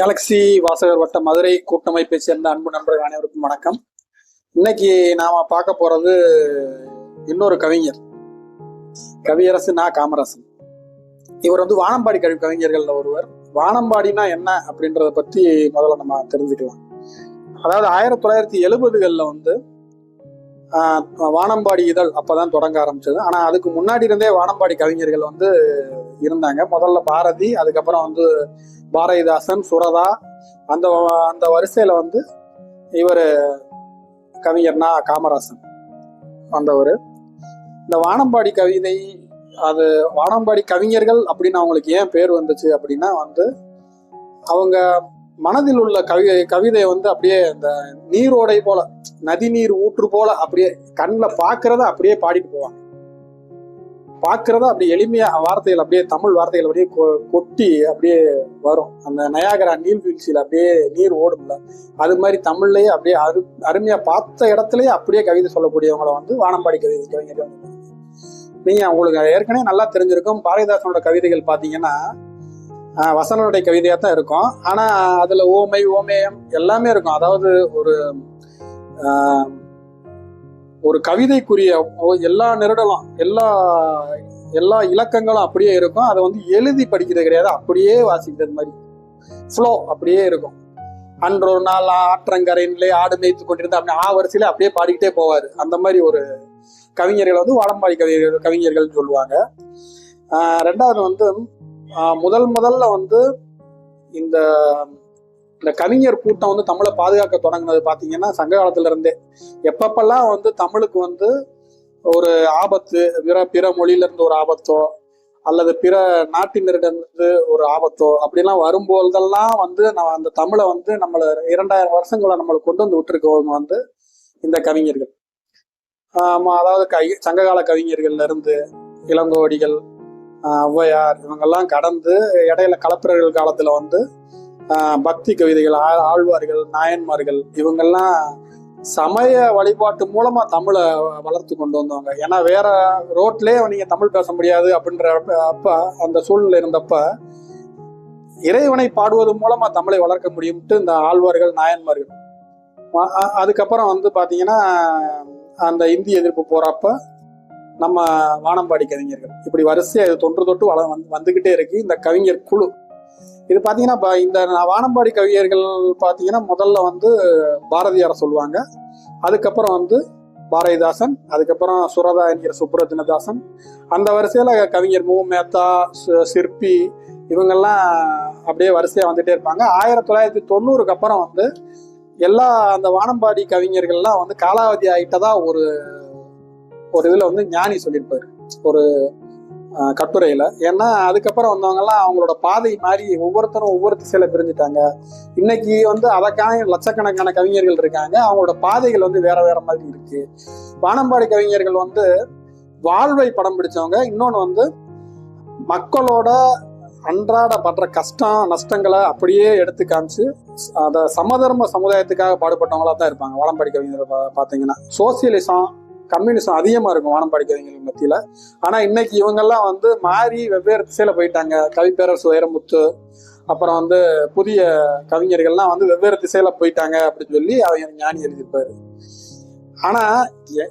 Galaxy வாசகர் வட்ட மதுரை கூட்டமைப்பை சேர்ந்த அன்பு நண்பர்கள் அனைவருக்கும் வணக்கம். இன்னைக்கு நாம பார்க்க போறது இன்னொரு கவிஞர். கவியரசு நா காமராசன். இவர் வந்து வானம்பாடி கவி கவிஞர்கள்ல ஒருவர். வானம்பாடினா என்ன அப்படின்றத பத்தி முதல்ல நம்ம தெரிஞ்சுக்கலாம். அதாவது ஆயிரத்தி தொள்ளாயிரத்தி எழுபதுகளில் வந்து வானம்பாடி இதழ் அப்பதான் தொடங்க ஆரம்பிச்சது. ஆனா அதுக்கு முன்னாடி இருந்தே வானம்பாடி கவிஞர்கள் வந்து இருந்தாங்க. முதல்ல பாரதி அதுக்கப்புறம் வந்து பாரதிதாசன் சுரதா. அந்த அந்த வரிசையில் வந்து இவர் கவிஞர்னா காமராசன் வந்தவர். இந்த வானம்பாடி கவிதை அது வானம்பாடி கவிஞர்கள் அப்படின்னு அவங்களுக்கு ஏன் பேர் வந்துச்சு அப்படின்னா வந்து அவங்க மனதில் உள்ள கவி கவிதை வந்து அப்படியே இந்த நீரோடை போல நதி நீர் ஊற்று போல அப்படியே கண்ணில் பார்க்கறத அப்படியே பாடிட்டு போவாங்க. பார்க்கறத அப்படியே எளிமையா வார்த்தைகள் அப்படியே தமிழ் வார்த்தைகள் அப்படியே கொ- கொட்டி அப்படியே வரும். அந்த நயாகரா நீர்வீழ்ச்சியில் அப்படியே நீர் ஓடும்ல. அது மாதிரி தமிழ்லயே அப்படியே அரு அருமையா பார்த்த இடத்துலயே அப்படியே கவிதை சொல்லக்கூடியவங்களை வந்து வானம்பாடி கவிதை கவிஞர்கள் நீங்க உங்களுக்கு ஏற்கனவே நல்லா தெரிஞ்சிருக்கும். பாரதிதாசனோட கவிதைகள் பாத்தீங்கன்னா வசனனுடைய கவிதையா தான் இருக்கும். ஆனா அதுல ஓமை ஓமேயம் எல்லாமே இருக்கும். அதாவது ஒரு ஆஹ், ஒரு கவிதைக்குரிய எல்லா நெருடலும் எல்லா எல்லா இலக்கங்களும் அப்படியே இருக்கும். அதை வந்து எழுதி படிக்கிறது கிடையாது. அப்படியே வாசிக்கிறது மாதிரி. ஃப்ளோ அப்படியே இருக்கும். அன்றொரு நாள் ஆற்றங்கரையிலே ஆடு மேய்த்து கொண்டிருந்த அப்படி ஆ வரிசையில அப்படியே பாடிக்கிட்டே போவார். அந்த மாதிரி ஒரு கவிஞர்கள் வந்து வடம்பாடி கவிஞர்கள் கவிஞர்கள்னு சொல்லுவாங்க. ரெண்டாவது வந்து முதல் முதல்ல வந்து இந்த இந்த கவிஞர் கூட்டம் வந்து தமிழை பாதுகாக்க தொடங்கினது பார்த்தீங்கன்னா சங்க காலத்துல இருந்தே. எப்பப்பெல்லாம் வந்து தமிழுக்கு வந்து ஒரு ஆபத்து பிற பிற மொழியிலிருந்து ஒரு ஆபத்தோ அல்லது பிற நாட்டினரிடமிருந்து ஒரு ஆபத்தோ அப்படிலாம் வரும்போதெல்லாம் வந்து நான் அந்த தமிழை வந்து நம்மளை இரண்டாயிரம் வருஷங்களை நம்மளை கொண்டு வந்து விட்டுருக்கவங்க வந்து இந்த கவிஞர்கள். அதாவது கை சங்ககால கவிஞர்கள்ல இருந்து இளங்கோடிகள் ஒளவையார் ஔவையார் இவங்கெல்லாம் கடந்து இடையில கலப்பிரர்கள் காலத்துல வந்து பக்தி கவிதைகள் ஆழ்வார்கள் நாயன்மார்கள் இவங்கெல்லாம் சமய வழிபாட்டு மூலமா தமிழை வளர்த்து கொண்டு வந்தவங்க. ஏன்னா வேற ரோட்லயே நீங்க தமிழ் பேச முடியாது அப்படின்ற அப்ப- அந்த சூழ்நிலை இருந்தப்ப இறைவனை பாடுவது மூலமா தமிழை வளர்க்க முடியும்ட்டு இந்த ஆழ்வார்கள் நாயன்மார்கள். அதுக்கப்புறம் வந்து பாத்தீங்கன்னா அந்த இந்தி எதிர்ப்பு போறப்ப நம்ம வானம்பாடி கவிஞர்கள் இப்படி வரிசையா இது தொன்று தொட்டு வள வந்து வந்துகிட்டே இருக்கு. இந்த கவிஞர் குழு. இது பார்த்தீங்கன்னா ப- இந்த வானம்பாடி கவிஞர்கள் பார்த்தீங்கன்னா முதல்ல வந்து பாரதியார் சொல்லுவாங்க. அதுக்கப்புறம் வந்து பாரதிதாசன் அதுக்கப்புறம் சுரதா என்கிற சுப்ரதினதாசன். அந்த வரிசையில் கவிஞர் மு. மேத்தா சு- சிற்பி இவங்கெல்லாம் அப்படியே வரிசையாக வந்துட்டே இருப்பாங்க. ஆயிரத்தி தொள்ளாயிரத்தி தொண்ணூறுக்கு அப்புறம் வந்து எல்லா அந்த வானம்பாடி கவிஞர்கள்லாம் வந்து காலாவதி ஆகிட்டதா ஒரு ஒரு இதில் வந்து ஞானி சொல்லியிருப்பாரு. ஒரு கட்டுரையில. ஏன்னா அதுக்கப்புறம் வந்தவங்கலாம் அவங்களோட பாதை மாறி ஒவ்வொருத்தரும் ஒவ்வொரு திசையில பிரிஞ்சுட்டாங்க. இன்னைக்கு வந்து அதற்கான லட்சக்கணக்கான கவிஞர்கள் இருக்காங்க. அவங்களோட பாதைகள் வந்து வேற வேற மாதிரி இருக்கு. வானம்பாடி கவிஞர்கள் வந்து வாழ்வை படம் பிடிச்சவங்க. இன்னொன்று வந்து மக்களோட அன்றாட படுற கஷ்டம் நஷ்டங்களை அப்படியே எடுத்து காமிச்சு அதை சமதர்ம சமுதாயத்துக்காக பாடுபட்டவங்களா தான் இருப்பாங்க. வானம்பாடி கவிஞர் பார்த்தீங்கன்னா சோசியலிசம் கம்யூனிசம் அதிகமா இருக்கும் வானம்பாடி கவிஞர்கள் மத்தியில. ஆனா இன்னைக்கு இவங்கெல்லாம் வந்து மாறி வெவ்வேறு திசையில போயிட்டாங்க. கவிப்பேரரசு வைரமுத்து அப்புறம் வந்து புதிய கவிஞர்கள்லாம் வந்து வெவ்வேறு திசையில போயிட்டாங்க அப்படின்னு சொல்லி அவங்க ஞானி எழுதியிருப்பாரு. ஆனா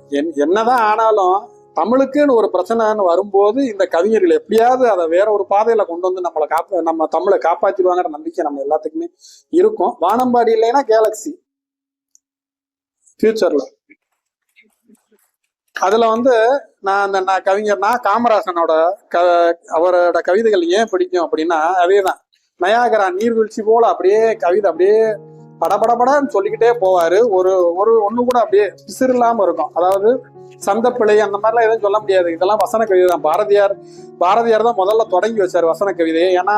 என்- என்னதான் ஆனாலும் தமிழுக்குன்னு ஒரு பிரச்சனைன்னு வரும்போது இந்த கவிஞர்கள் எப்படியாவது அதை வேற ஒரு பாதையில கொண்டு வந்து நம்மளை காப்ப நம்ம தமிழை காப்பாத்திடுவாங்கிற நம்பிக்கை நம்ம எல்லாத்துக்குமே இருக்கும். வானம்பாடி இல்லைன்னா கேலக்ஸி ஃபியூச்சர்ல அதுல வந்து நான் அந்த நான் கவிஞர் காமராசனோட க அவரோட கவிதைகள் ஏன் பிடிக்கும் அப்படின்னா அதேதான். நயாகரா நீர்வீழ்ச்சி போல அப்படியே கவிதை அப்படியே படபடபடன்னு சொல்லிக்கிட்டே போவாரு. ஒரு ஒரு ஒண்ணு கூட அப்படியே பிசிறு இல்லாம இருக்கும். அதாவது சந்த பிழை அந்த மாதிரிலாம் எதுவும் சொல்ல முடியாது. இதெல்லாம் வசன கவிதை தான். பாரதியார் பாரதியார் தான் முதல்ல தொடங்கி வச்சார் வசன கவிதையை. ஏன்னா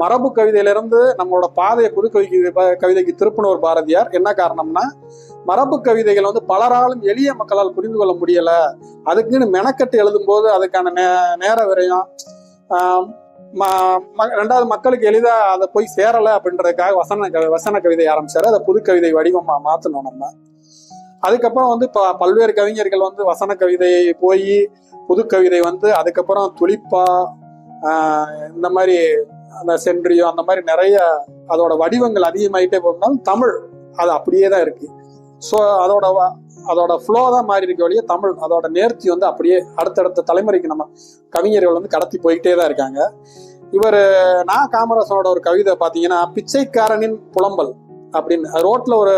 மரபு கவிதையில இருந்து நம்மளோட பாதையை புது கவிதை கவிதைக்கு திருப்பினவர் பாரதியார். என்ன காரணம்னா மரபு கவிதைகள் வந்து பலராலும் எளிய மக்களால் புரிந்து கொள்ள முடியல. அதுக்குன்னு மெனக்கட்டு எழுதும் போது அதுக்கான நே நேர விரயம் ம- ம- ரெண்டாவது மக்களுக்கு எளிதா அதை போய் சேரல அப்படின்றதுக்காக வசன வசன கவிதை ஆரம்பிச்சாரு. அதை புது கவிதை வடிவமா மாத்தணும் நம்ம. அதுக்கப்புறம் வந்து ப பல்வேறு கவிஞர்கள் வந்து வசன கவிதை போய் புது கவிதை வந்து அதுக்கப்புறம் துளிப்பா இந்த மாதிரி அந்த சென்றியோ அந்த மாதிரி நிறைய அதோட வடிவங்கள் அதிகமாயிட்டே போனாலும் தமிழ் அது அப்படியே தான் இருக்குது ஸோ அதோட அதோட ஃப்ளோ தான் மாறி இருக்க வழியே தமிழ் அதோட நேர்த்தி வந்து அப்படியே அடுத்தடுத்த தலைமுறைக்கு நம்ம கவிஞர்கள் வந்து கடத்தி போயிட்டே தான் இருக்காங்க. இவர் நான் காமராசனோட ஒரு கவிதை பார்த்தீங்கன்னா பிச்சைக்காரனின் புலம்பல் அப்படின்னு. ரோட்ல ஒரு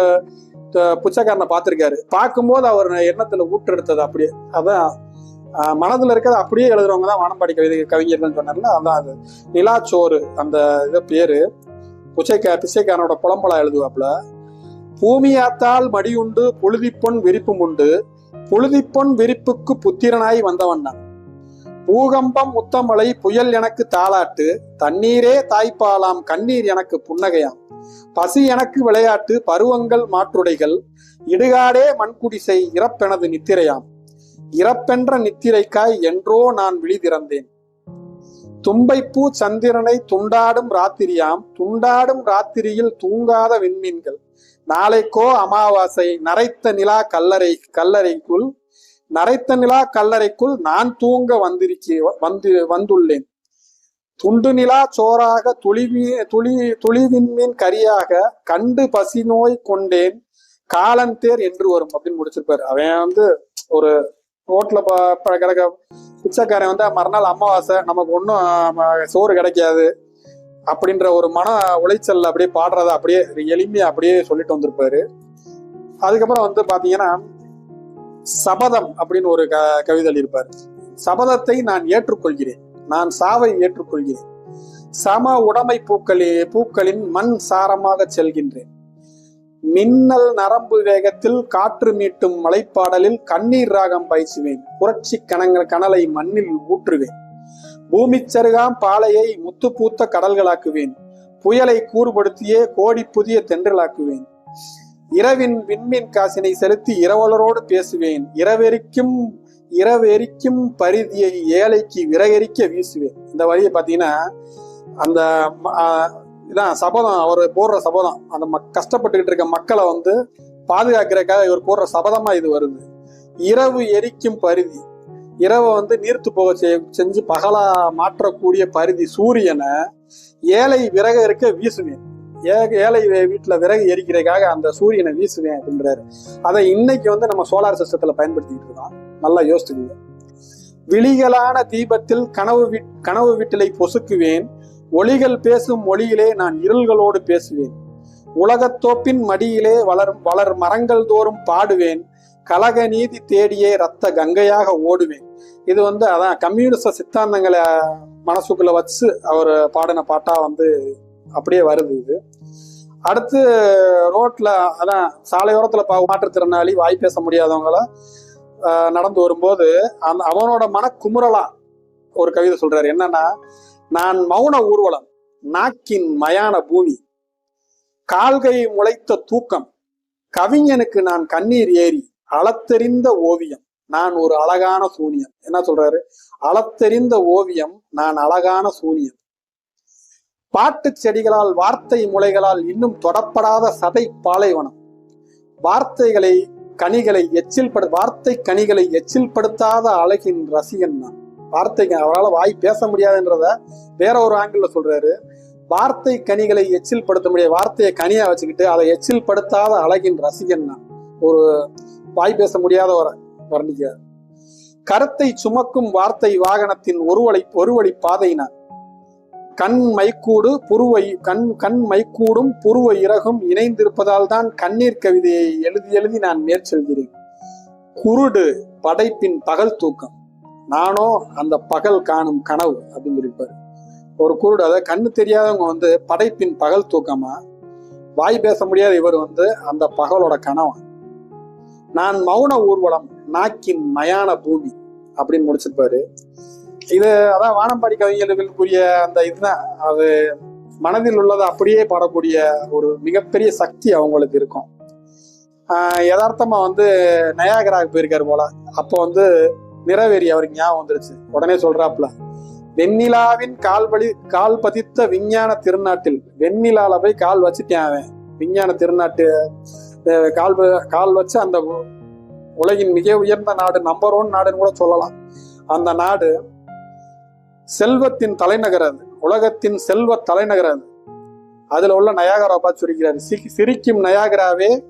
பிச்சைக்காரனை பார்த்துருக்காரு பார்க்கும்போது அவர் எண்ணத்துல ஊற்றெடுத்தது அப்படியே. அதான் மனதில் இருக்கிறத அப்படியே எழுதுறவங்க தான் வானம்பாடி கவிதை கவிஞர்கள்னு சொன்னார்ல அதான் அது. நிலாச்சோறு அந்த இது பேரு. பிச்சைக்கா பிச்சைக்காரனோட புலம்பலா எழுதுவாப்புல. பூமியாத்தால் மடியுண்டு புழுதிப்பொன் விரிப்பும் உண்டு. புழுதிப்பொன் விரிப்புக்கு புத்திரனாய் வந்தவன் நான். பூகம்பம் முத்தமலை புயல் எனக்கு தாளாட்டு தண்ணீரே தாய்ப்பாலாம் கண்ணீர் எனக்கு புன்னகையாம். பசி எனக்கு விளையாட்டு பருவங்கள் மாற்றுடைகள் இடுகாடே மண்குடிசை இறப்பெனது நித்திரையாம். இறப்பென்ற நித்திரைக்காய் என்றோ நான் விழிதிறந்தேன் தும்பைப்பூ சந்திரனை துண்டாடும் ராத்திரியாம் துண்டாடும் ராத்திரியில் தூங்காத விண்மீன்கள். நாளைக்கோ அமாவாசை நரைத்த நிலா கல்லறை கல்லறைக்குள் நரைத்த நிலா கல்லறைக்குள் நான் தூங்க வந்திருக்கே வந்து வந்துள்ளேன். துண்டு நிலா சோறாக துளிவி துளி துளிவின்மீன் கரியாக கண்டு பசி நோய் கொண்டேன். காலன் தேர் என்று வரும் அப்படின்னு முடிச்சிருப்பாரு. அவன் வந்து ஒரு ரோட்ல ப- ப- கிடக்க பிச்சைக்காரன் வந்து மறுநாள் அமாவாசை நமக்கு ஒன்றும் சோறு கிடைக்காது. அப்படின்ற ஒரு மன உளைச்சல் அப்படியே பாடுறத அப்படியே எளிமையா அப்படியே சொல்லிட்டு வந்திருப்பாரு. அதுக்கப்புறம் வந்து பாத்தீங்கன்னா சபதம் அப்படின்னு ஒரு க கவிதை இருப்பார் சபதத்தை நான் ஏற்றுக்கொள்கிறேன். நான் சாவை ஏற்றுக்கொள்கிறேன். சம உடைமை பூக்களே பூக்களின் மண் சாரமாக செல்கின்றேன். மின்னல் நரம்பு வேகத்தில் காற்று மீட்டும் மலைப்பாடலில் கண்ணீர் ராகம் பயிச்சுவேன். புரட்சி கணங்கள் கனலை மண்ணில் ஊற்றுவேன். பூமிச்சருகாம் பாலையை முத்து பூத்த கடல்களாக்குவேன். புயலை கூறுபடுத்தியே கோடி புதிய தென்றலாக்குவேன். இரவின் விண்மீன் காசினை செலுத்தி இரவலரோடு பேசுவேன். இரவெரிக்கும் இரவெரிக்கும் பரிதியை ஏழைக்கு விறகெரிக்க வீசுவேன். இந்த வழியை பார்த்தீங்கன்னா அந்த ம- இதான் சபதம் அவர் போடுற சபதம். அந்த மக் கஷ்டப்பட்டுக்கிட்டு இருக்க மக்களை வந்து பாதுகாக்கிறதுக்காக இவர் போடுற சபதமா இது வருது. இரவு எரிக்கும் பரிதி. இரவை வந்து நீர்த்து போக செஞ்சு பகலா மாற்றக்கூடிய பரிதி சூரியனை ஏழை விறகு இருக்க வீசுவேன். ஏ- ஏழை வீட்டில் விறகு எரிக்கிறதுக்காக அந்த சூரியனை வீசுவேன் அப்படின்றாரு. அதை இன்னைக்கு வந்து நம்ம சோலார் சிஸ்டத்தில் பயன்படுத்திக்கிட்டு இருக்கோம். நல்லா யோசிச்சுக்கோங்க. விழிகளான தீபத்தில் கனவு வீட் கனவு வீட்டிலை பொசுக்குவேன். ஒளிகள் பேசும் மொழியிலே நான் இருள்களோடு பேசுவேன். உலகத்தோப்பின் மடியிலே வளரும் வளர் மரங்கள் தோறும் பாடுவேன். கலக நீதி தேடியே ரத்த கங்கையாக ஓடுவேன். இது வந்து அதான் கம்யூனிச சித்தாந்தங்களை மனசுக்குள்ள வச்சு அவர் பாடின பாட்டா வந்து அப்படியே வருது இது. அடுத்து ரோட்ல அதான் சாலையோரத்துல பா மாற்றுத்திறனாளி வாய் பேச முடியாதவங்கள நடந்து வரும்போது அந்த அவனோட மனக்குமுறலா ஒரு கவிதை சொல்றாரு. என்னன்னா நான் மௌன ஊர்வலம் நாக்கின் மயான பூமி கால்கை முளைத்த தூக்கம் கவிஞனுக்கு நான் கண்ணீர் ஏறி அளத்தெறிந்த ஓவியம் நான் ஒரு அழகான சூனியம் என்ன சொல்றாரு? அளத்தெறிந்த ஓவியம் நான் அழகான சூனியம் பாட்டுச் செடிகளால் வார்த்தை முளைகளால் இன்னும் தொடப்படாத சதை பாலைவனம். வார்த்தைகளை கனிகளை எச்சில் படு வார்த்தை கனிகளை எச்சில் படுத்தாத அழகின் ரசிகன் நான். வார்த்தைக்கு அவரால் வாய் பேச முடியாதுன்றத வேற ஒரு ஆங்கிள் சொல்றாரு. வார்த்தை கனிகளை எச்சில் படுத்த முடிய வார்த்தையை கனியா வச்சுக்கிட்டு அதை எச்சில் படுத்தாத அழகின் ரசிகன் நான். ஒரு வாய் பேச முடியாத ஒரு வர்ணிக்கிறார் கருத்தை சுமக்கும் வார்த்தை வாகனத்தின் ஒருவழி ஒருவழி பாதை கண் மைக்கூடு புருவை கண் கண் மைக்கூடும் புருவ இறகும் இணைந்திருப்பதால் தான் கண்ணீர் கவிதையை எழுதி எழுதி நான் மேற்செல்கிறேன் குருடு படைப்பின் பகல் தூக்கம். நானோ அந்த பகல் காணும் கனவு அப்படின்னு சொல்லியிருப்பாரு ஒரு குருடு அதாவது கண்ணு தெரியாதவங்க வந்து படைப்பின் பகல் தூக்கமா? வாய் பேச முடியாத இவர் வந்து அந்த பகலோட கனவா? நான் மௌன ஊர்வலம் நாக்கின் மயான பூமி அப்படின்னு முடிச்சிருப்பாரு. இது அதான் வானம்பாடி கவிஞர்களுக்குரிய அந்த இதுதான் அது மனதில் உள்ளதை அப்படியே பாடக்கூடிய ஒரு மிகப்பெரிய சக்தி அவங்களுக்கு இருக்கும். யதார்த்தமா வந்து நயாகராக போயிருக்காரு போல. அப்போ வந்து நிறவேறி அவருக்கு ஞாபகம் வந்துருச்சு. உடனே சொல்றாப்புல வெண்ணிலாவின் கால் பலி கால் பதித்த விஞ்ஞான திருநாட்டில் வெண்ணிலால போய் கால் வச்சுட்டேன் அவன். விஞ்ஞான திருநாட்டு கால் கால் வச்சு அந்த உலகின் மிக உயர்ந்த நாடு நம்பர் ஒன் நாடுன்னு கூட சொல்லலாம். அந்த நாடு செல்வத்தின் தலைநகர் அது. உலகத்தின் செல்வ தலைநகர் அது. அதுல உள்ள நயாகரா பார்த்து சொல்லிக்கிறாரு. சி- சிரிக்கும் நயாகராவே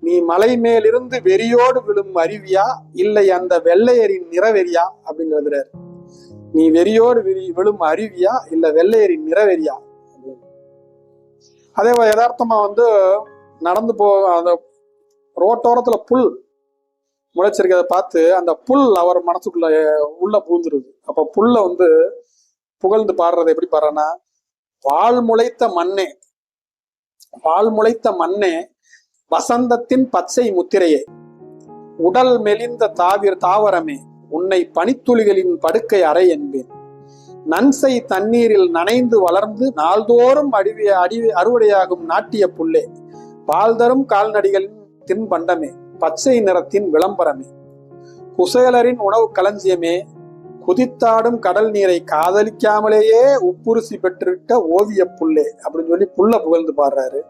நீ மலை மேலிருந்து வெறியோடு விழும் அருவியா இல்லை அந்த வெள்ளையரின் நிறவெறியா அப்படின்னு எழுதுறாரு. நீ வெறியோடு விரி விழும் அருவியா இல்ல வெள்ளையரின் நிறவெறியா? அதே யதார்த்தமா வந்து நடந்து போ அந்த ரோட்டோரத்துல புல் முளைச்சிருக்கிறத பார்த்து அந்த புல் அவர் மனசுக்குள்ள உள்ள பூந்துருது அப்ப புல்ல வந்து புகழ்ந்து பாடுறது எப்படி பாடுறேன்னா பால் முளைத்த மண்ணே பால் முளைத்த மண்ணே வசந்தத்தின் பச்சை முத்திரையே உடல் மெலிந்த தாவிர தாவரமே உன்னை பனித்துளிகளின் படுக்கை அறை என்பேன். நன்சை தண்ணீரில் நனைந்து வளர்ந்து நாள்தோறும் அடிவிய அடி அறுவடையாகும் நாட்டிய புல்லே பால் தரும் கால்நடிகளின் தின்பண்டமே பச்சை நிறத்தின் விளம்பரமே. குசேலரின் உணவு களஞ்சியமே. குதித்தாடும் கடல் நீரை காதலிக்காமலேயே உப்புருசி பெற்றுவிட்ட ஓவிய புல்லே அப்படின்னு சொல்லி புல்ல புகழ்ந்து பாடுறாரு.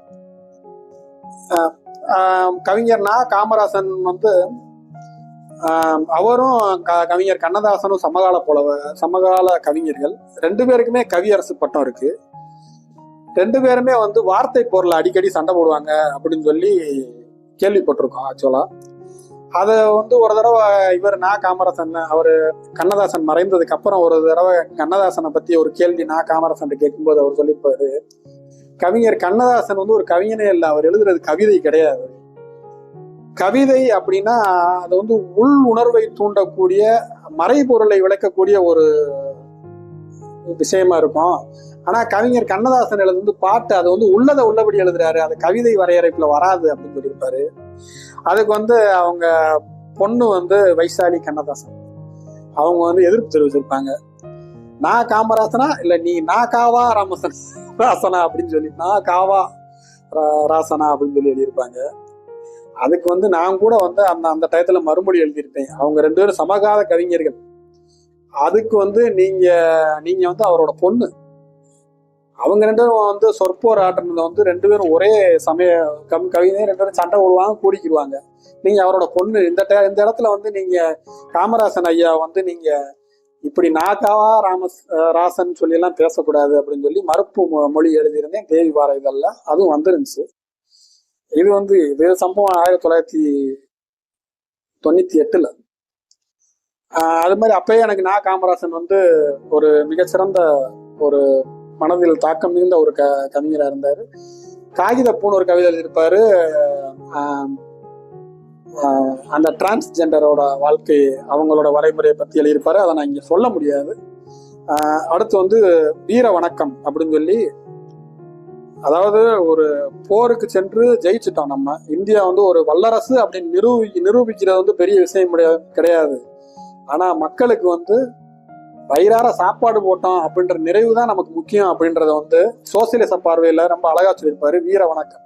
கவிஞர்னா காமராசன் வந்து அவரும் க- கவிஞர் கண்ணதாசனும் சமகால புலவ சமகால கவிஞர்கள். ரெண்டு பேருக்குமே கவியரசு பட்டம் இருக்கு. ரெண்டு பேருமே வந்து வார்த்தை பொருள் அடிக்கடி சண்டை போடுவாங்க அப்படின்னு சொல்லி கேள்விப்பட்டிருக்கோம் ஆக்சுவலா அதை வந்து ஒரு தடவை இவர் நா காமராசன் அவர் கண்ணதாசன் மறைந்ததுக்கு அப்புறம் ஒரு தடவை கண்ணதாசனை பத்தி ஒரு கேள்வி நா காமராசன் கேட்கும்போது அவர் சொல்லியிருப்பாரு கவிஞர் கண்ணதாசன் வந்து ஒரு கவிஞனே இல்லை அவர் எழுதுறது கவிதை கிடையாது. கவிதை அப்படின்னா அது வந்து உள் உணர்வை தூண்டக்கூடிய மறைபொருளை விளக்கக்கூடிய ஒரு விஷயமா இருக்கும். ஆனா கவிஞர் கண்ணதாசன் எழுதுந்து பாட்டு அது வந்து உள்ளதை உள்ளபடி எழுதுறாரு. அது கவிதை வரையறைப்புல வராது அப்படின்னு சொல்லியிருப்பாரு. அதுக்கு வந்து அவங்க பொண்ணு வந்து வைசாலி கண்ணதாசன். அவங்க வந்து எதிர்ப்பு தெரிவிச்சிருப்பாங்க. நான் காமராசனா? இல்ல நீ நான் காவா ராமசன் ராசனா அப்படின்னு சொல்லி நான் காவா ரா- ராசனா அப்படின்னு சொல்லி எழுதியிருப்பாங்க. அதுக்கு வந்து நான் கூட வந்து அந்த அந்த டயத்துல மறுமொழி எழுதியிருப்பேன். அவங்க ரெண்டு பேரும் சமகால கவிஞர்கள். அதுக்கு வந்து நீங்க நீங்க வந்து அவரோட பொண்ணு. அவங்க ரெண்டு பேரும் வந்து சொற்போர் ஆட்டுனதுல வந்து ரெண்டு பேரும் ஒரே சமய கம் கவிதையும் ரெண்டு பேரும் சண்டை போடுவாங்க கூடிக்கிடுவாங்க நீங்க அவரோட பொண்ணு இந்த இந்த இடத்துல வந்து நீங்க காமராசன் ஐயா வந்து நீங்க இப்படி நாக்காவா ராமஸ் ராசன் சொல்லி எல்லாம் பேசக்கூடாது அப்படின்னு சொல்லி மறுப்பு மொ- மொழி எழுதியிருந்தேன் தேவி வார இதழில். அதுவும் வந்துருந்துச்சு. இது வந்து இது சம்பவம் ஆயிரத்தி தொள்ளாயிரத்தி தொண்ணூத்தி எட்டுல. அது மாதிரி அப்பயே எனக்கு நா காமராசன் வந்து ஒரு மிகச்சிறந்த ஒரு மனதில் தாக்கம் மிகுந்த ஒரு க கவிஞராக இருந்தார். காகித பூன்னு ஒரு கவிதை எழுதியிருப்பாரு. அந்த டிரான்ஸ்ஜெண்டரோட வாழ்க்கை அவங்களோட வரைமுறையை பற்றி எழுதியிருப்பாரு. அதை நான் இங்கே சொல்ல முடியாது. அடுத்து வந்து வீர வணக்கம் அப்படின்னு சொல்லி அதாவது ஒரு போருக்கு சென்று ஜெயிச்சிட்டோம் நம்ம. இந்தியா வந்து ஒரு வல்லரசு அப்படின்னு நிரூபி நிரூபிக்கிறது வந்து பெரிய விஷயம் கிடையாது. ஆனா மக்களுக்கு வந்து வயிறார சாப்பாடு போட்டோம் அப்படின்ற நிறைவு தான் நமக்கு முக்கியம் அப்படின்றத வந்து சோசியலிச பார்வையில ரொம்ப அழகா சொல்லியிருப்பாரு. வீர வணக்கம்.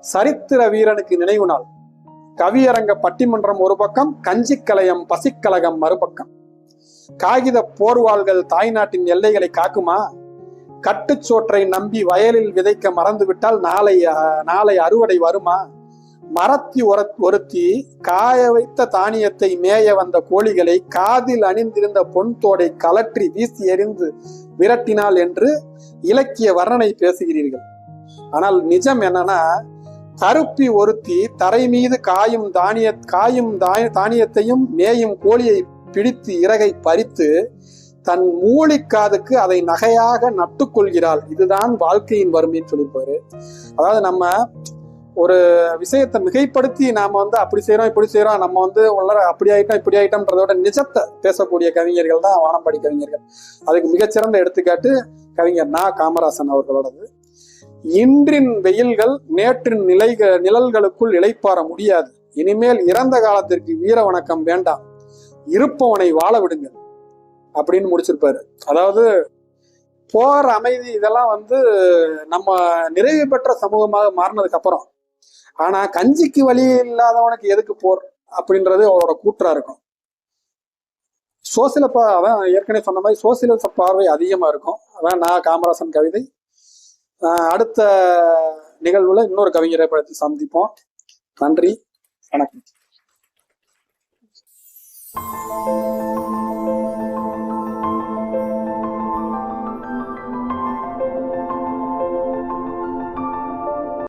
சரித்திர வீரனுக்கு நினைவு நாள். கவியரங்க பட்டிமன்றம் ஒரு பக்கம் கஞ்சிக்கலயம் பசிக்கலகம் மறுபக்கம். காகித போர்வாள்கள் தாய்நாட்டின் எல்லைகளை காக்குமா? கட்டுச்சோற்றை நம்பி வயலில் விதைக்க மறந்துவிட்டால் நாளை நாளை அறுவடை வருமா? மரத்தி ஒர ஒருத்தி காய வைத்த தானியத்தை மேய வந்த கோழிகளை காதில் அணிந்திருந்த பொன் தோடை கலற்றி வீசி எறிந்து விரட்டினாள் என்று இலக்கிய வர்ணனை பேசுகிறீர்கள். ஆனால் நிஜம் என்னன்னா கருப்பி ஒருத்தி தரை மீது காயும் தானிய காயும் தானியத்தையும் மேயும் கோழியை பிடித்து இறகை பறித்து தன் மூலிக்காதுக்கு அதை நகையாக நட்டுக்கொள்கிறாள் இதுதான் வாழ்க்கையின் வறுமைன்னு சொல்லிப்பாரு அதாவது நம்ம ஒரு விஷயத்தை மிகைப்படுத்தி நாம வந்து அப்படி செய்கிறோம் இப்படி செய்கிறோம் நம்ம வந்து உள்ள அப்படி ஆயிட்டோம் இப்படி ஆகிட்டோம்ன்றதோட நிஜத்தை பேசக்கூடிய கவிஞர்கள் தான் வானம்பாடி கவிஞர்கள். அதுக்கு மிகச்சிறந்த எடுத்துக்காட்டு கவிஞர் நா. காமராசன் அவர்களோடது. இன்றின் வெயில்கள் நேற்றின் நிலை நிழல்களுக்குள் இளைப்பாற முடியாது. இனிமேல் இறந்த காலத்திற்கு வீர வணக்கம் வேண்டாம். இருப்பவனை வாழ விடுங்கள். அப்படின்னு முடிச்சிருப்பாரு. அதாவது போர் அமைதி இதெல்லாம் வந்து நம்ம நிறைவு பெற்ற சமூகமாக மாறினதுக்கு அப்புறம் ஆனா கஞ்சிக்கு வழி இல்லாதவனுக்கு எதுக்கு போர்? அப்படின்றது அவரோட கூற்றா இருக்கும். சோசியல அதான் ஏற்கனவே சொன்ன மாதிரி சோசியலிச பார்வை அதிகமா இருக்கும். அதான் நான் காமராசன் கவிதை. அடுத்த நிகழ்வுல இன்னொரு கவிஞரை பற்றி சந்திப்போம். நன்றி. வணக்கம்.